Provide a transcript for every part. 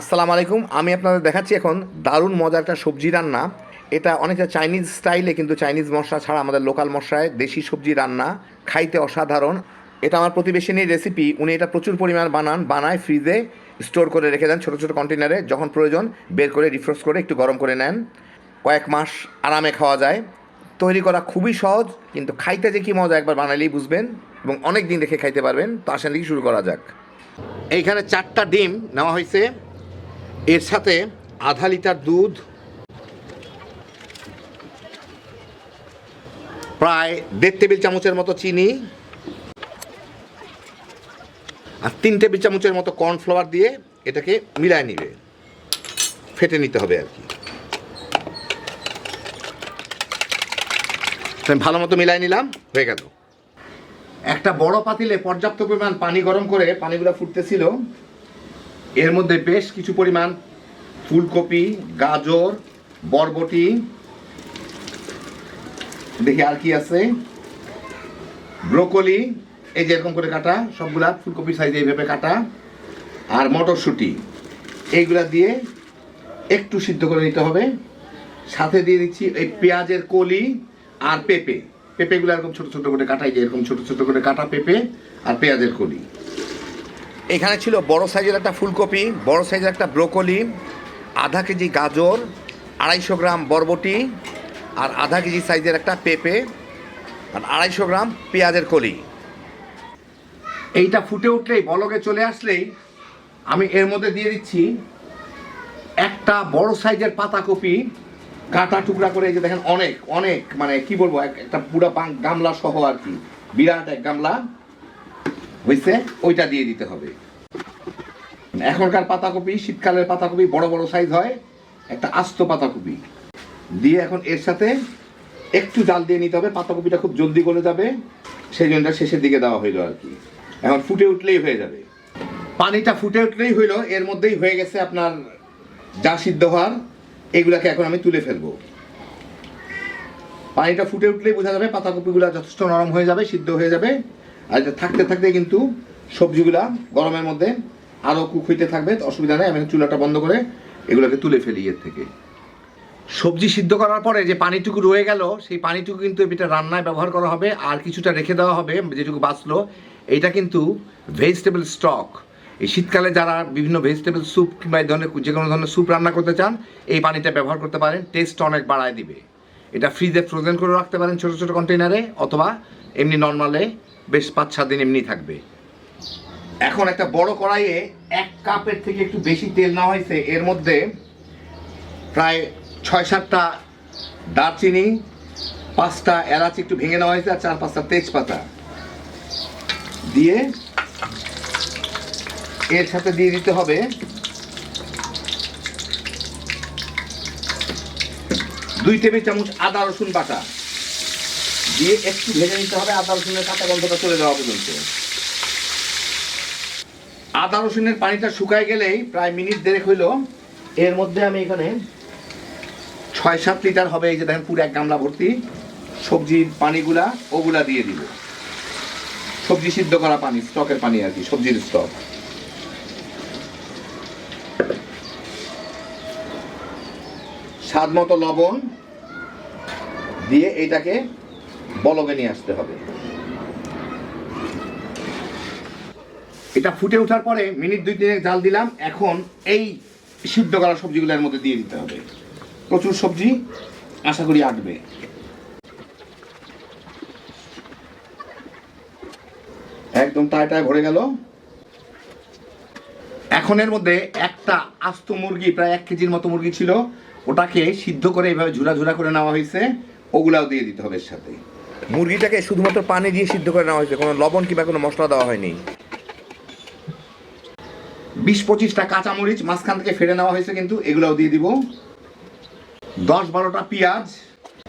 আসসালামু আলাইকুম, আমি আপনাদের দেখাচ্ছি এখন দারুণ মজার একটা সবজি রান্না। এটা অনেকটা চাইনিজ স্টাইলে কিন্তু চাইনিজ মশলা ছাড়া আমাদের লোকাল মশলায় দেশি সবজি রান্না, খাইতে অসাধারণ। এটা আমার প্রতিবেশিনীর রেসিপি উনি এটা প্রচুর পরিমাণ বানান, বানায় ফ্রিজে স্টোর করে রেখে দেন ছোটো ছোটো কন্টেনারে যখন প্রয়োজন বের করে রিফ্রেশ করে একটু গরম করে নেন। কয়েক মাস আরামে খাওয়া যায়। তৈরি করা খুবই সহজ, কিন্তু খাইতে যে কী মজা একবার বানালেই বুঝবেন এবং অনেক দিন রেখে খাইতে পারবেন। তো আসেন দিকে শুরু করা যাক। এইখানে চারটা ডিম নেওয়া হয়েছে এর সাথে আধা লিটার দুধ, প্রায় দেড় টেবিল চামচের মতো চিনি আর তিন টেবিল চামচের মতো কর্নফ্লাওয়ার দিয়ে এটাকে মিলায় নিবে। ফেটে নিতে হবে আর কি। ভালো মতো মিলাই নিলাম, হয়ে গেল। একটা বড় পাতিলে পর্যাপ্ত পরিমাণ পানি গরম করে পানিগুলো ফুটতেছিল। এর মধ্যে বেশ কিছু পরিমাণ ফুলকপি, গাজর, বরবটি, দেখি আর কি আছে। ব্রোকলি, এই যে এরকম করে কাটা, সবগুলা ফুলকপি সাইজে এইভাবে কাটা। আর মটরশুঁটি, এইগুলা দিয়ে একটু সিদ্ধ করে নিতে হবে। সাথে দিয়ে দিচ্ছি এই পেঁয়াজের কলি আর পেঁপে। পেঁপেগুলো এরকম ছোটো ছোটো করে কাটাই যে এরকম ছোটো ছোট করে কাটা পেঁপে আর পেঁয়াজের কলি। এখানে ছিল বড় সাইজের একটা ফুলকপি, বড় সাইজের একটা ব্রোকলি, আধা কেজি গাজর, আড়াইশো গ্রাম বরবটি আর আধা কেজি সাইজের একটা পেঁপে আর আড়াইশো গ্রাম পেঁয়াজের কলি। এইটা ফুটে উঠলেই, বলকে চলে আসলেই আমি এর মধ্যে দিয়ে দিচ্ছি একটা বড় সাইজের পাতাকপি কাটা টুকরা করে এই যে দেখেন অনেক অনেক মানে কি বলব, এক- একটা পুরো গামলা সহ আর কি, বিরাট এক গামলা। হয়েছে ওইটা দিয়ে দিতে হবে। এখনকার পাতাকপি, শীতকালের পাতাকপি বড় বড় সাইজ হয়, একটা আস্ত পাতাকপি। দিয়ে এখন এর সাথে একটু জাল দিয়ে নিতে হবে, পাতাকপিটা খুব জলদি গলে যাবে, সেই জন্য শেষের দিকে দেওয়া হইল আর কি। এখন ফুটে উঠলেই হয়ে যাবে। পানিটা ফুটে উঠলেই হইল, এর মধ্যেই হয়ে গেছে আপনার যা সিদ্ধ হওয়ার, এগুলাকে এখন আমি তুলে ফেলব। পানিটা ফুটে উঠলেই বোঝা যাবে, পাতাকপিগুলো যথেষ্ট নরম হয়ে যাবে, সিদ্ধ হয়ে যাবে। আর এটা থাকতে থাকতে কিন্তু সবজিগুলা গরমের মধ্যে আরও কুক হইতে থাকবে অসুবিধা নেই। আমি চুলাটা বন্ধ করে এগুলোকে তুলে ফেলি এর থেকে। সবজি সিদ্ধ করার পরে যে পানিটুকু রয়ে গেল, সেই পানিটুকু কিন্তু এটা রান্নায় ব্যবহার করা হবে, আর কিছুটা রেখে দেওয়া হবে, যেটুকু বাঁচলো। এইটা কিন্তু ভেজিটেবল স্টক এই শীতকালে যারা বিভিন্ন ভেজিটেবল স্যুপ কিংবা এই ধরনের যে কোনো ধরনের স্যুপ রান্না করতে চান, এই পানিটা ব্যবহার করতে পারেন। টেস্ট অনেক বাড়ায় দিবে। এটা ফ্রিজে ফ্রোজেন করে রাখতে পারেন ছোটো ছোটো কন্টেনারে অথবা এমনি নর্মালে বেশ পাঁচ সাত দিন এমনি থাকবে। এখন একটা বড় কড়াইয়ে এক কাপের থেকে একটু বেশি তেল নেওয়া হয়েছে। এর মধ্যে প্রায় ছয় সাতটা দারচিনি, পাঁচটা এলাচি একটু ভেঙে নেওয়া হয়েছে, আর চার পাঁচটা তেজপাতা দিয়ে এর সাথে দিয়ে দিতে হবে দুই টেবিল চামচ আদা রসুন বাটা। দিয়ে একটু ভেজে নিতে হবে, আদা রসুনের কাঁচা গন্ধটা চলে যাওয়া পর্যন্ত। আদা রসুনের পানিটা শুকায় গেলেই প্রায় মিনিট দেড়েক হইল। এর মধ্যে আমি এখানে ছয় সাত লিটার হবে, এই যে দেখেন পুরো এক গামলা ভর্তি। সবজির পানিগুলা, ওগুলা দিয়ে দিব। সবজি সিদ্ধ করা পানি, স্টকের পানি আর কি, সবজির স্টক। স্বাদ মতো লবণ দিয়ে এইটাকে বলগে আসতে হবে। এটা ফুটে ওঠার পরে মিনিট দুই তিনেক জাল দিলাম। এখন এই সিদ্ধ করা সবজিগুলোর মধ্যে দিয়ে দিতে হবে। প্রচুর সবজি আশা করি আটবে। একদম টায় টায় ভরে গেল। এখন এর মধ্যে একটা আস্ত মুরগি, প্রায় এক কেজির মতো মুরগি ছিল। ওটাকে সিদ্ধ করে এইভাবে ঝুরা ঝুরা করে নেওয়া হয়েছে। ওগুলাও দিয়ে দিতে হবে এর সাথে। মুরগিটাকে শুধুমাত্র পানি দিয়ে সিদ্ধ করে নেওয়া হয়েছে। কোনো লবণ কিংবা কোনো মশলা দেওয়া হয়নি। বিশ পঁচিশটা কাঁচামরিচ মাঝখান থেকে ফেলে নেওয়া হয়েছে কিন্তু, এগুলাও দিয়ে দিব। দশ বারোটা পেঁয়াজ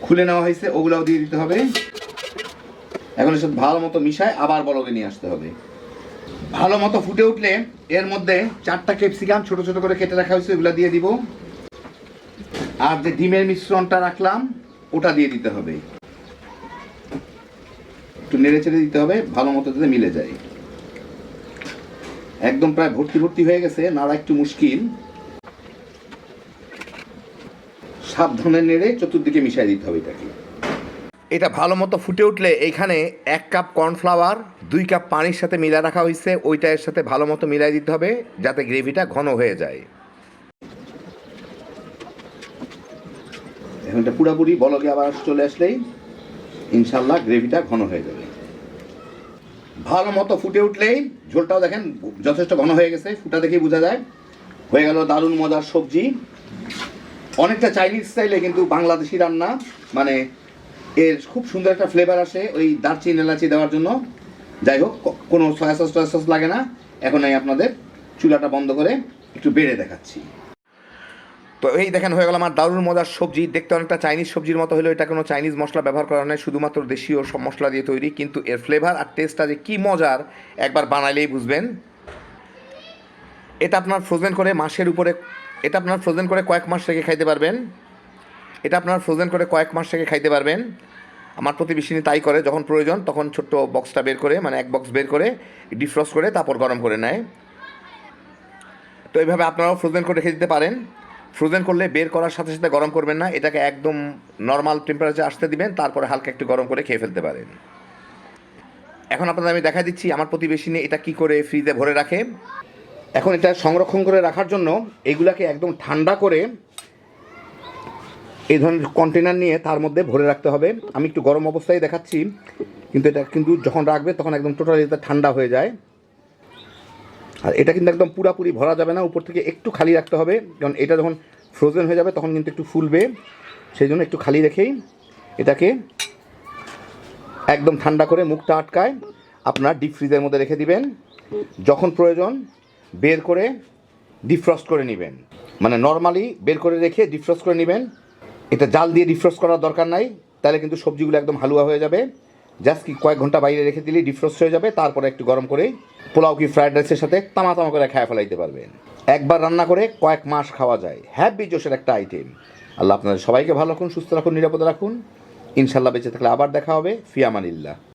খুলে নেওয়া হয়েছে, ওগুলাও দিয়ে দিতে হবে। এখন এসব ভালো মতো মিশায় আবার বলকে নিয়ে আসতে হবে। ভালো মতো ফুটে উঠলে এর মধ্যে চারটা ক্যাপসিকাম ছোট ছোট করে কেটে রাখা হয়েছে ওগুলা দিয়ে দিব। আর যে ডিমের মিশ্রণটা রাখলাম, ওটা দিয়ে দিতে হবে। একটু নেড়ে চেড়ে দিতে হবে ভালো মতো যাতে মিলে যায়। একদম প্রায় ভর্তি ভর্তি হয়ে গেছে নাড়া একটু মুশকিল। সাবধানে নেড়ে চতুর্দিকে মিশিয়ে দিতে হবে এটাকে। এটা ভালো মতো ফুটে উঠলে এখানে এক কাপ কর্নফ্লাওয়ার দুই কাপ পানির সাথে মিলা রাখা হয়েছে ওইটা এর সাথে ভালো মতো মিলাই দিতে হবে যাতে গ্রেভিটা ঘন হয়ে যায়। এখন এটা পুরাপুরি বলকে আবার চলে আসলেই ইনশাল্লাহ গ্রেভিটা ঘন হয়ে যাবে। ভালো মতো ফুটে উঠলেই ঝোলটাও দেখেন যথেষ্ট ঘন হয়ে গেছে ফুটা দেখেই বোঝা যায়। হয়ে গেল দারুণ মজার সবজি। অনেকটা চাইনিজ স্টাইলে কিন্তু বাংলাদেশি রান্না মানে এর খুব সুন্দর একটা ফ্লেভার আসে ওই দারচিনি, এলাচি দেওয়ার জন্য। যাই হোক কোনো সয়া সস টয়া সস লাগে না। এখন আমি আপনাদের চুলাটা বন্ধ করে একটু বেড়ে দেখাচ্ছি। তো এই দেখেন, হয়ে গেল আমার দারুণ মজার সবজি। দেখতে অনেকটা চাইনিজ সবজির মতো হলেও এটা কোনো চাইনিজ মশলা ব্যবহার করা নয়, শুধুমাত্র দেশীয় সব মশলা দিয়ে তৈরি। কিন্তু এর ফ্লেভার আর টেস্টটা যে কী মজার, একবার বানাইলেই বুঝবেন। এটা আপনার ফ্রোজেন করে মাসের উপরে, এটা আপনার ফ্রোজেন করে কয়েক মাস থেকে খাইতে পারবেন। এটা আপনার ফ্রোজেন করে কয়েক মাস থেকে খাইতে পারবেন। আমার প্রতিবেশিনী তাই করে, যখন প্রয়োজন তখন ছোট্ট বক্সটা বের করে মানে এক বক্স বের করে ডিফ্রস্ট করে, তারপর গরম করে নেয়। তো এইভাবে আপনারাও ফ্রোজেন করে রেখে দিতে পারেন। ফ্রোজেন করলে বের করার সাথে সাথে গরম করবেন না, এটাকে একদম নর্মাল টেম্পারেচার আসতে দিবেন, তারপরে হালকা একটু গরম করে খেয়ে ফেলতে পারেন। এখন আপনাদের আমি দেখা দিচ্ছি আমার প্রতিবেশী নিয়ে এটা কি করে ফ্রিজে ভরে রাখে। এখন এটা সংরক্ষণ করে রাখার জন্য এগুলাকে একদম ঠান্ডা করে এই ধরনের কন্টেনার নিয়ে তার মধ্যে ভরে রাখতে হবে। আমি একটু গরম অবস্থায় দেখাচ্ছি, কিন্তু এটা কিন্তু যখন রাখবে তখন একদম টোটালি এটা ঠান্ডা হয়ে যায়। আর এটা কিন্তু একদম পুরাপুরি ভরা যাবে না, উপর থেকে একটু খালি রাখতে হবে। কারণ এটা যখন ফ্রোজেন হয়ে যাবে, তখন কিন্তু একটু ফুলবে। সেই জন্য একটু খালি রেখেই এটাকে একদম ঠান্ডা করে মুখটা আটকায় আপনার ডিপ ফ্রিজের মধ্যে রেখে দিবেন। যখন প্রয়োজন, বের করে ডিফ্রস্ট করে নেবেন। মানে নর্মালি বের করে রেখে ডিফ্রস্ট করে নেবেন। এটা জাল দিয়ে ডিফ্রস্ট করার দরকার নাই, তাহলে কিন্তু সবজিগুলো একদম হালুয়া হয়ে যাবে। জাস্ট কি কয়েক ঘণ্টা বাইরে রেখে দিলেই ডিফ্রস্ট হয়ে যাবে, তারপরে একটু গরম করে পোলাও কি ফ্রাইড রাইসের সাথে তামা তামা করে খায় ফেলাইতে পারবেন। একবার রান্না করে কয়েক মাস খাওয়া যায়। হ্যাপি জোশের একটা আইটেম আল্লাহ আপনাদের সবাইকে ভালো রাখুন, সুস্থ রাখুন, নিরাপদ রাখুন। ইনশাল্লাহ বেঁচে থাকলে আবার দেখা হবে। ফিয়ামানিল্লাহ।